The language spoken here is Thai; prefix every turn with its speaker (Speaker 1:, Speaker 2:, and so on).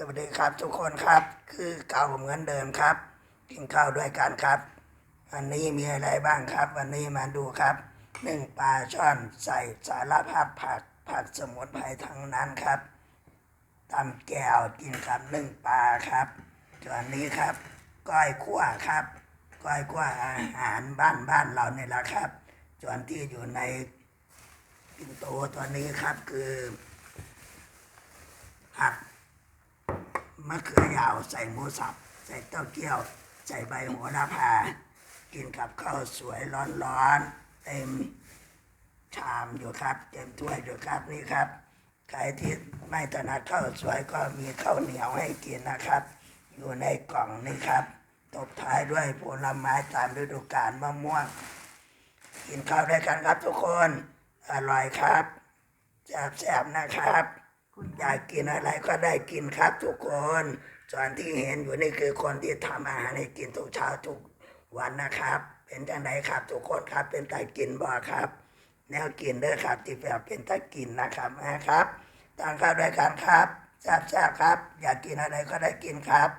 Speaker 1: สวัสดีครับทุกคนครับ คือเก่าเหมือนเดิมครับ กินข้าวด้วยกันครับวันนี้มีอะไรบ้างครับ วันนี้มาดูครับหนึ่งปลาช่อนใส่สารพัดผักผักสมุนไพรทั้งนั้นครับตำแก้วกินกับหนึ่งปลาครับส่วนนี้ครับ ก้อยคั่วครับ ก้อยคั่วอาหารบ้านบ้านเราเนี่ยแหละครับ ส่วนที่อยู่ในปิ่นโตตัวนี้ครับคือผัด มะเขือยาวใส่หมูสับ ใส่เต้าเจี้ยว ใส่ใบโหระพา กินกับข้าวสวยร้อนๆเต็มชามอยู่ครับ เต็มถ้วยอยู่ครับนี่ครับใครที่ไม่ถนัดข้าวสวยก็มีข้าวเหนียวให้กินนะครับ อยู่ในกล่องนี่ครับตบท้ายด้วยผลไม้ตามฤดูกาลมะม่วง กินข้าวด้วยกันครับทุกคน อร่อยครับแซ่บๆนะครับ อยากกินอะไรก็ได้กินครับทุกคนส่วนที่เห็นอยู่นี่คือคนที่ทำอาหารให้กินทุกเช้าทุกวันนะครับ เป็นจังไดครับทุกคนครับเป็นตากินบ่ครับ แนวกินเด้อครับที่แบบเป็นตากินนะครับนะครับทานข้าวด้วยกันครับแซ่บๆครับ อยากกินอะไรก็ได้กินครับ